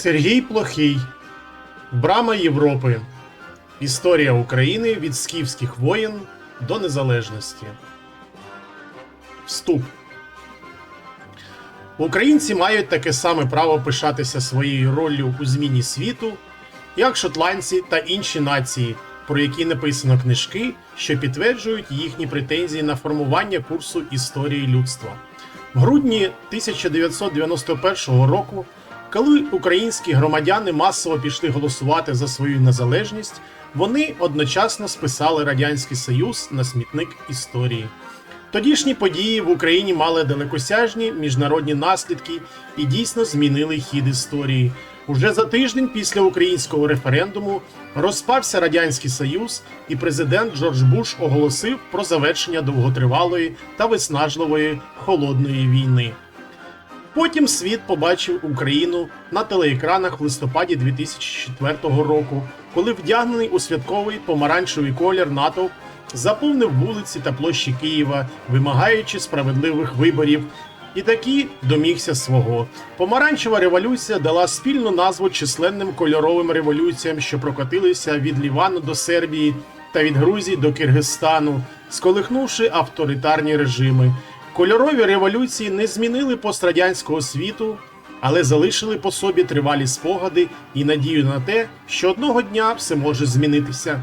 Сергій Плохий. Брама Європи. Історія України від скіфських воєн до незалежності. Вступ. Українці мають таке саме право пишатися своєю роллю у зміні світу, як шотландці та інші нації, про які написано книжки, що підтверджують їхні претензії на формування курсу історії людства. В грудні 1991 року, коли українські громадяни масово пішли голосувати за свою незалежність, вони одночасно списали Радянський Союз на смітник історії. Тодішні події в Україні мали далекосяжні міжнародні наслідки і дійсно змінили хід історії. Уже за тиждень після українського референдуму розпався радянський союз, і президент Джордж Буш оголосив про завершення довготривалої та виснажливої холодної війни. Потім світ побачив Україну на телеекранах в листопаді 2004 року, коли вдягнений у святковий помаранчевий колір натовп заповнив вулиці та площі Києва, вимагаючи справедливих виборів. І таки домігся свого. Помаранчева революція дала спільну назву численним кольоровим революціям, що прокотилися від Лівану до Сербії та від Грузії до Киргизстану, сколихнувши авторитарні режими. Кольорові революції не змінили пострадянського світу, але залишили по собі тривалі спогади і надію на те, що одного дня все може змінитися.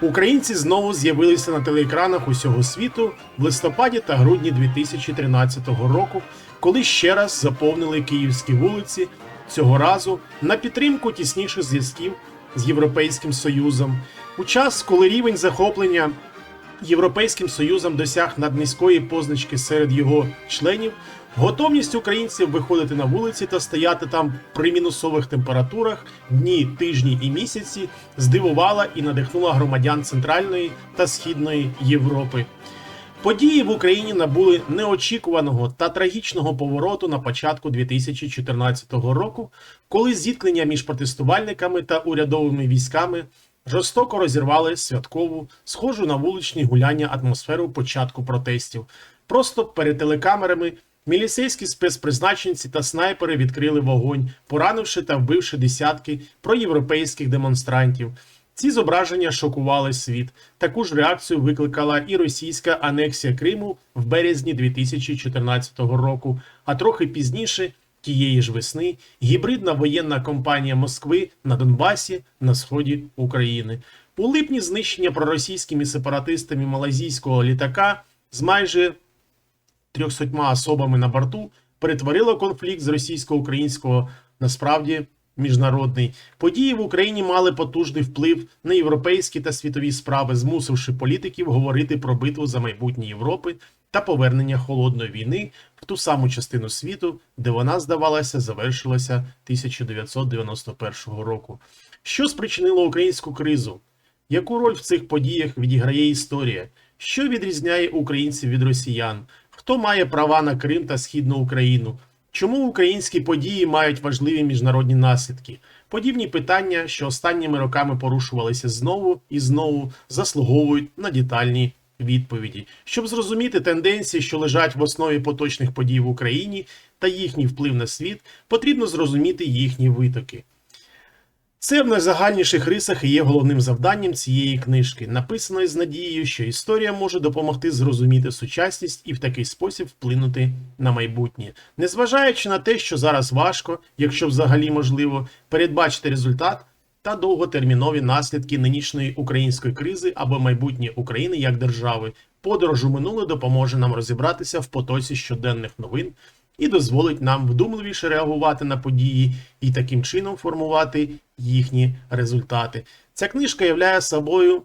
Українці знову з'явилися на телеекранах усього світу в листопаді та грудні 2013 року, коли ще раз заповнили київські вулиці цього разу на підтримку тісніших зв'язків з Європейським Союзом. У час, коли рівень захоплення Європейським Союзом досяг наднизької позначки серед його членів, готовність українців виходити на вулиці та стояти там при мінусових температурах дні, тижні і місяці здивувала і надихнула громадян Центральної та Східної Європи. Події в Україні набули неочікуваного та трагічного повороту на початку 2014 року, коли зіткнення між протестувальниками та урядовими військами жорстоко розірвали святкову, схожу на вуличні гуляння атмосферу початку протестів. Просто перед телекамерами міліцейські спецпризначенці та снайпери відкрили вогонь, поранивши та вбивши десятки проєвропейських демонстрантів. Ці зображення шокували світ. Таку ж реакцію викликала і російська анексія Криму в березні 2014 року, а трохи пізніше тієї ж весни гібридна воєнна кампанія Москви на Донбасі на сході України. У липні знищення проросійськими сепаратистами малазійського літака з майже 300 особами на борту перетворило конфлікт з російсько-українського насправді міжнародний. Події в Україні мали потужний вплив на європейські та світові справи, змусивши політиків говорити про битву за майбутнє Європи та повернення холодної війни в ту саму частину світу, де вона, здавалося, завершилася 1991 року. Що спричинило українську кризу? Яку роль в цих подіях відіграє історія? Що відрізняє українців від росіян? Хто має права на Крим та Східну Україну? Чому українські події мають важливі міжнародні наслідки? Подібні питання, що останніми роками порушувалися знову і знову, заслуговують на детальні відповіді. Щоб зрозуміти тенденції, що лежать в основі поточних подій в Україні та їхній вплив на світ, потрібно зрозуміти їхні витоки. Це в найзагальніших рисах і є головним завданням цієї книжки, написаної з надією, що історія може допомогти зрозуміти сучасність і в такий спосіб вплинути на майбутнє, незважаючи на те, що зараз важко, якщо взагалі можливо, передбачити результат та довготермінові наслідки нинішньої української кризи або майбутнє України як держави. Подорож у минуле допоможе нам розібратися в потоці щоденних новин і дозволить нам вдумливіше реагувати на події і таким чином формувати їхні результати. Ця книжка являє собою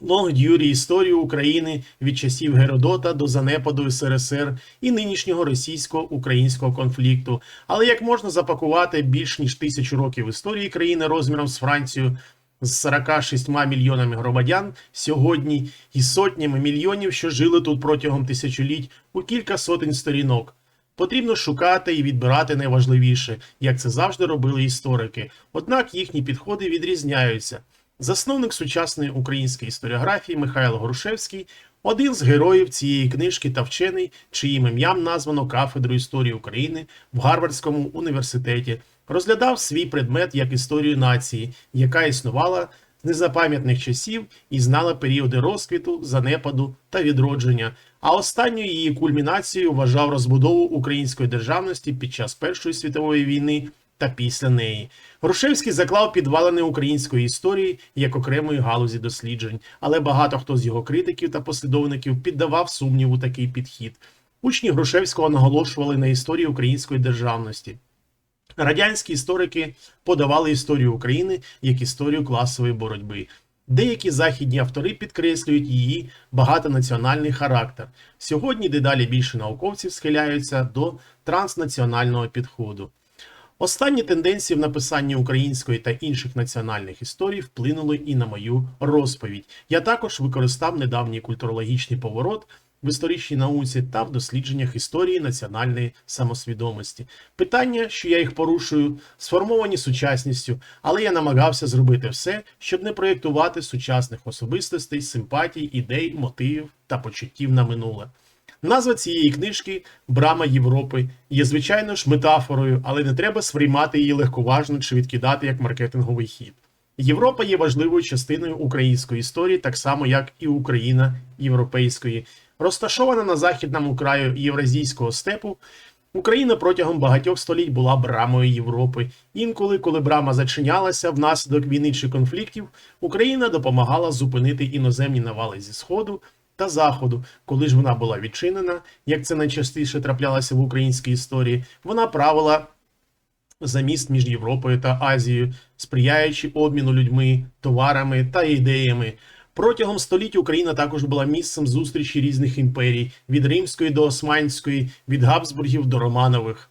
лонгдюрі історію України від часів Геродота до занепаду СРСР і нинішнього російсько-українського конфлікту. Але як можна запакувати більш ніж тисячу років історії країни розміром з Францію? З 46 мільйонами громадян сьогодні і сотнями мільйонів, що жили тут протягом тисячоліть у кілька сотень сторінок. Потрібно шукати і відбирати найважливіше, як це завжди робили історики. Однак їхні підходи відрізняються. Засновник сучасної української історіографії Михайло Грушевський один з героїв цієї книжки та вчений, чиїм ім'ям названо кафедру історії України в Гарвардському університеті. розглядав свій предмет як історію нації, яка існувала з незапам'ятних часів і знала періоди розквіту, занепаду та відродження. А останньою її кульмінацією вважав розбудову української державності під час Першої світової війни та після неї. Грушевський заклав підвалини української історії як окремої галузі досліджень, але багато хто з його критиків та послідовників піддавав сумніву такий підхід. Учні Грушевського наголошували на історії української державності. Радянські історики подавали історію України як історію класової боротьби. Деякі західні автори підкреслюють її багатонаціональний характер. Сьогодні дедалі більше науковців схиляються до транснаціонального підходу. Останні тенденції в написанні української та інших національних історій вплинули і на мою розповідь. Я також використав недавній культурологічний поворот в історичній науці та в дослідженнях історії національної самосвідомості. Питання, що я їх порушую, сформовані сучасністю, але я намагався зробити все, щоб не проєктувати сучасних особистостей, симпатій, ідей, мотивів та почуттів на минуле. Назва цієї книжки Брама Європи є, звичайно ж, метафорою, але не треба сприймати її легковажно чи відкидати як маркетинговий хід. Європа є важливою частиною української історії, так само як і Україна європейської. Розташована на західному краю Євразійського степу, Україна протягом багатьох століть була брамою Європи. Інколи, коли брама зачинялася внаслідок війни чи конфліктів, Україна допомагала зупинити іноземні навали зі сходу та заходу. Коли ж вона була відчинена, як це найчастіше траплялося в українській історії, вона правила за міст між Європою та Азією, сприяючи обміну людьми, товарами та ідеями. Протягом століть Україна також була місцем зустрічі різних імперій від Римської до Османської, від Габсбургів до Романових.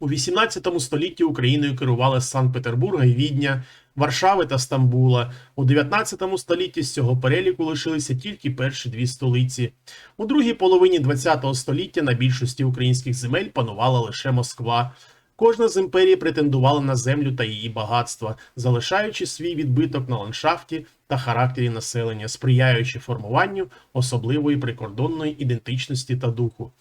У 18 столітті Україною керували Санкт-Петербурга і Відня, Варшави та Стамбула. У 19 столітті з цього переліку лишилися тільки перші дві столиці. У другій половині 20 століття на більшості українських земель панувала лише Москва. Кожна з імперій претендувала на землю та її багатства, залишаючи свій відбиток на ландшафті та характері населення, сприяючи формуванню особливої прикордонної ідентичності та духу.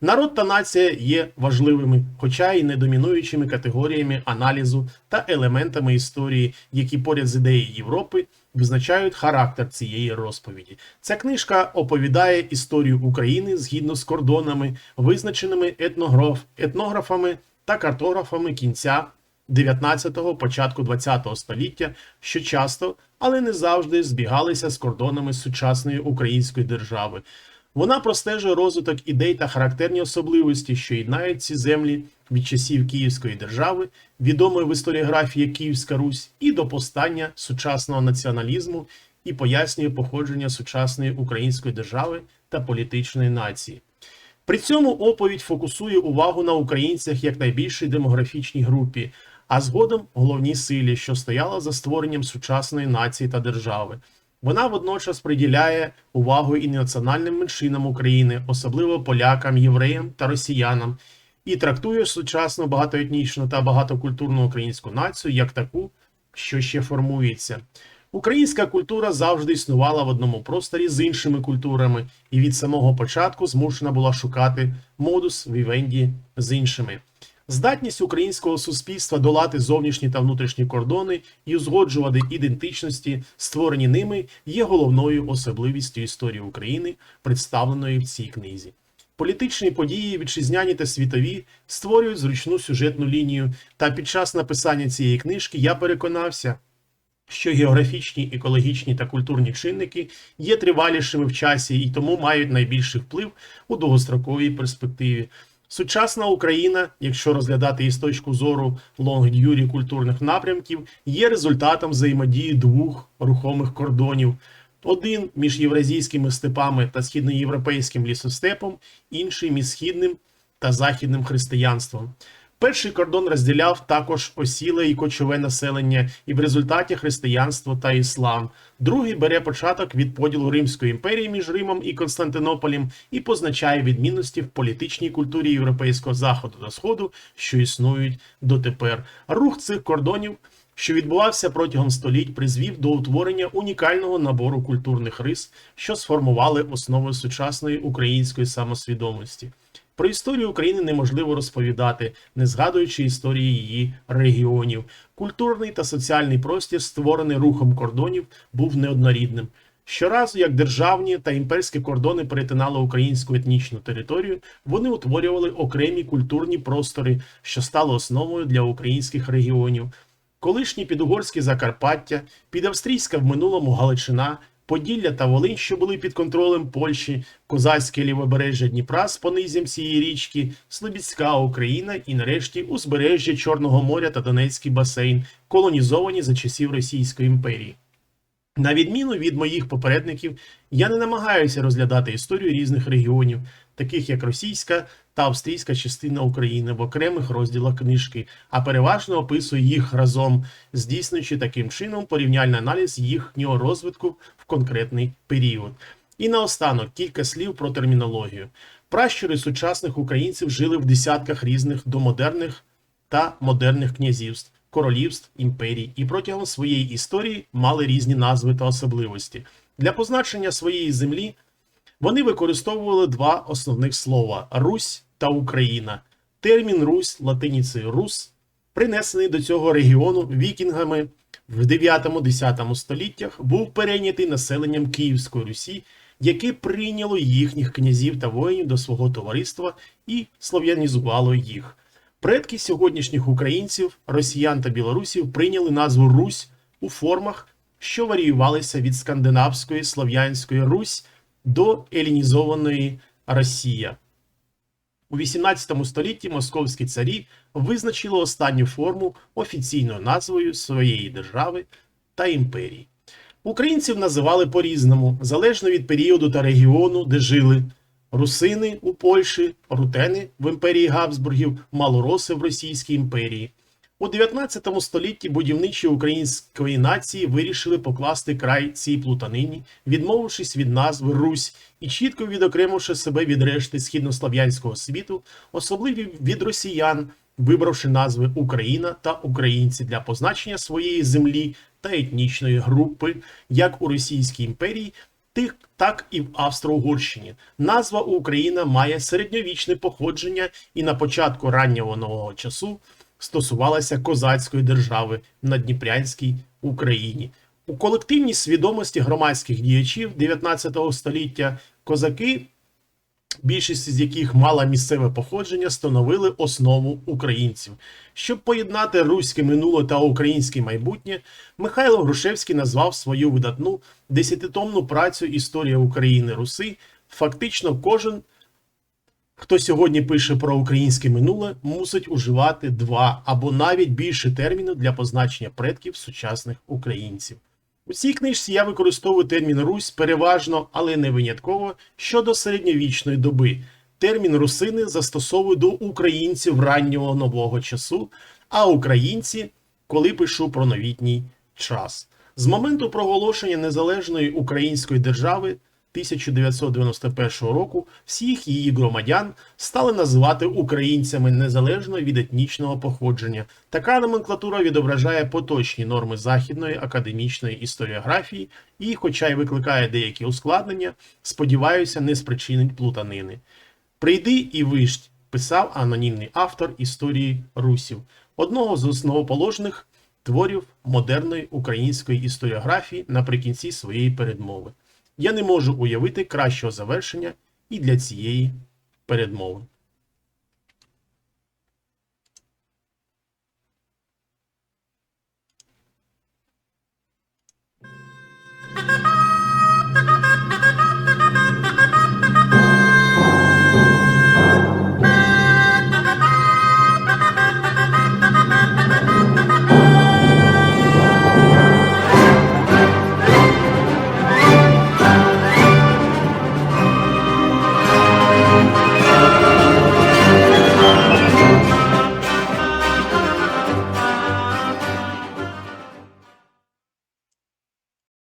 Народ та нація є важливими, хоча й не домінуючими категоріями аналізу та елементами історії, які поряд з ідеєю Європи визначають характер цієї розповіді. Ця книжка оповідає історію України згідно з кордонами, визначеними етнограф, етнографами та картографами кінця 19-го, початку 20-го століття, що часто, але не завжди збігалися з кордонами сучасної української держави. Вона простежує розвиток ідей та характерні особливості, що єднають ці землі від часів Київської держави, відомої в історіографії Київська Русь, і до повстання сучасного націоналізму і пояснює походження сучасної української держави та політичної нації. При цьому оповідь фокусує увагу на українцях як найбільшій демографічній групі, а згодом головній силі, що стояла за створенням сучасної нації та держави. Вона водночас приділяє увагу і національним меншинам України, особливо полякам, євреям та росіянам, і трактує сучасну багатоетнічну та багатокультурну українську націю як таку, що ще формується. Українська культура завжди існувала в одному просторі з іншими культурами, і від самого початку змушена була шукати модус вівенді з іншими. Здатність українського суспільства долати зовнішні та внутрішні кордони і узгоджувати ідентичності, створені ними, є головною особливістю історії України, представленої в цій книзі. Політичні події, вітчизняні та світові, створюють зручну сюжетну лінію. Та під час написання цієї книжки я переконався, що географічні, екологічні та культурні чинники є тривалішими в часі і тому мають найбільший вплив у довгостроковій перспективі. Сучасна Україна, якщо розглядати її з точки зору лонгдюрі культурних напрямків, є результатом взаємодії двох рухомих кордонів: один між євразійськими степами та східноєвропейським лісостепом, інший між східним та західним християнством. Перший кордон розділяв також осіле і кочове населення, і в результаті християнство та іслам. Другий бере початок від поділу Римської імперії між Римом і Константинополем і позначає відмінності в політичній культурі європейського заходу та сходу, що існують дотепер. Рух цих кордонів. Що відбувався протягом століть, призвів до утворення унікального набору культурних рис, що сформували основи сучасної української самосвідомості. Про історію України неможливо розповідати, не згадуючи історії її регіонів. Культурний та соціальний простір, створений рухом кордонів, був неоднорідним. Щоразу, як державні та імперські кордони перетинали українську етнічну територію, вони утворювали окремі культурні простори, що стали основою для українських регіонів. Колишні підугорські Закарпаття, підавстрійська в минулому Галичина, Поділля та Волинь, що були під контролем Польщі, козацьке лівобережжя Дніпра з понизям цієї річки, Слобідська Україна і нарешті узбережжя Чорного моря та Донецький басейн, колонізовані за часів Російської імперії. На відміну від моїх попередників, я не намагаюся розглядати історію різних регіонів, таких як російська та австрійська частина України в окремих розділах книжки, а переважно описую їх разом, здійснюючи таким чином порівняльний аналіз їхнього розвитку в конкретний період. І наостанок кілька слів про термінологію. Пращури сучасних українців жили в десятках різних домодерних та модерних князівств, королівств, імперій і протягом своєї історії мали різні назви та особливості. Для позначення своєї землі вони використовували два основних слова Русь та Україна. Термін Русь латиніцею Рус, принесений до цього регіону вікінгами в 9-10 століттях, був перейнятий населенням Київської Русі, яке прийняло їхніх князів та воїнів до свого товариства і слов'янізувало їх. Предки сьогоднішніх українців, росіян та білорусів прийняли назву Русь у формах, що варіювалися від скандинавської слов'янської Русь до елінізованої Росія. У 18 столітті московські царі визначили останню форму офіційною назвою своєї держави та імперії. Українців називали по-різному, залежно від періоду та регіону, де жили. Русини у Польщі, рутени в імперії Габсбургів, малороси в Російській імперії. У 19 столітті будівничі української нації вирішили покласти край цій плутанині, відмовившись від назви Русь і чітко відокремивши себе від решти східнослов'янського світу, особливо від росіян, вибравши назви Україна та Українці для позначення своєї землі та етнічної групи, як у Російській імперії, тих, так і в Австро-Угорщині. Назва Україна має середньовічне походження і на початку раннього нового часу стосувалася козацької держави на Дніпрянській Україні. У колективній свідомості громадських діячів 19 століття козаки, більшість з яких мала місцеве походження, становили основу українців. Щоб поєднати руське минуле та українське майбутнє, Михайло Грушевський назвав свою видатну десятитомну працю Історія України Руси. Фактично, кожен Хто сьогодні пише про українське минуле, мусить уживати два або навіть більше термінів для позначення предків сучасних українців. У цій книжці я використовую термін Русь переважно, але не винятково щодо середньовічної доби. Термін русини застосовую до українців раннього нового часу, а українці, коли пишу про новітній час. З моменту проголошення незалежної української держави 1991 року всіх її громадян стали називати українцями незалежно від етнічного походження. Така номенклатура відображає поточні норми західної академічної історіографії і, хоча й викликає деякі ускладнення, сподіваюся, не спричинить плутанини. Прийди і вишть, писав анонімний автор історії русів, одного з основоположних творів модерної української історіографії наприкінці своєї передмови. Я не можу уявити кращого завершення і для цієї передмови.